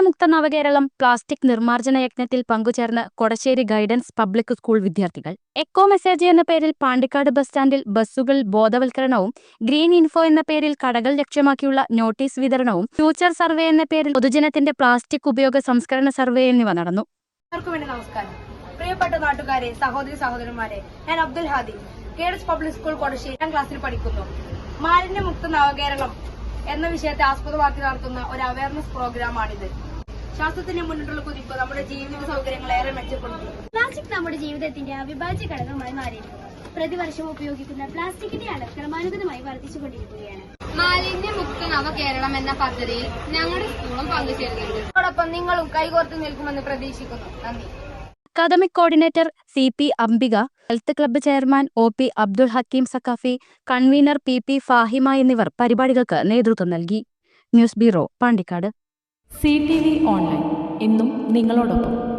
മാലിന്യമുക്ത നവകേരളം പ്ലാസ്റ്റിക് നിർമ്മാർജന യജ്ഞത്തിൽ പങ്കുചേർന്ന് കൊടശ്ശേരി ഗൈഡൻസ് പബ്ലിക് സ്കൂൾ വിദ്യാർത്ഥികൾ. എക്കോ മെസ്സേജ് എന്ന പേരിൽ പാണ്ടിക്കാട് ബസ് സ്റ്റാൻഡിൽ ബസ്സുകൾ ബോധവൽക്കരണവും ഗ്രീൻ ഇൻഫോ എന്ന പേരിൽ കടകൾ ലക്ഷ്യമാക്കിയുള്ള നോട്ടീസ് വിതരണവും ഫ്യൂച്ചർ സർവേ എന്ന പേരിൽ പൊതുജനത്തിന്റെ പ്ലാസ്റ്റിക് ഉപയോഗ സംസ്കരണ സർവേ എന്നിവ നടന്നു. നമസ്കാരം. പ്രിയപ്പെട്ട നാട്ടുകാരെ സഹോദരി സഹോദരന്മാരെ ഞാൻ അബ്ദുൽ ഹാദി കേഡസ് പബ്ലിക് സ്കൂൾ കൊടശ്ശേരി ക്ലാസ്സിൽ പഠിക്കുന്നു. മാലിന്യമുക്ത നവകേരളം എന്ന വിഷയത്തെ ആസ്പദമാക്കി നടത്തുന്ന ഒരു അവയർനെസ് പ്രോഗ്രാമാണിത് ശാസ്ത്രത്തിന്റെ മുന്നിട്ടുള്ള കുതിപ്പ് നമ്മുടെ ജീവിത സൗകര്യങ്ങൾ ഏറെ മെച്ചപ്പെടുത്തും പ്ലാസ്റ്റിക് നമ്മുടെ ജീവിതത്തിന്റെ അവിഭാജ്യ ഘടകമായി മാറിയിരിക്കുന്നു പ്രതിവർഷം ഉപയോഗിക്കുന്ന പ്ലാസ്റ്റിക്കിന്റെ അളവ് ക്രമാനുഗതമായി വർദ്ധിച്ചുകൊണ്ടിരിക്കുകയാണ്. മാലിന്യമുക്ത നവകേരളം എന്ന പദ്ധതിയിൽ ഞങ്ങളുടെ സ്കൂളും പങ്കുചേരുന്നുണ്ട് അതോടൊപ്പം നിങ്ങളും കൈകോർത്ത് നിൽക്കുമെന്ന് പ്രതീക്ഷിക്കുന്നു. നന്ദി. Academic coordinator C P Ambika health club chairman O P Abdul Hakeem Saqafi convener P P Fahima എന്നിവർ പരിപാടികൾക്ക് നേതൃത്വം നൽകി. News bureau Pandikkad. C T V online. എന്നും നിങ്ങളോടൊപ്പം.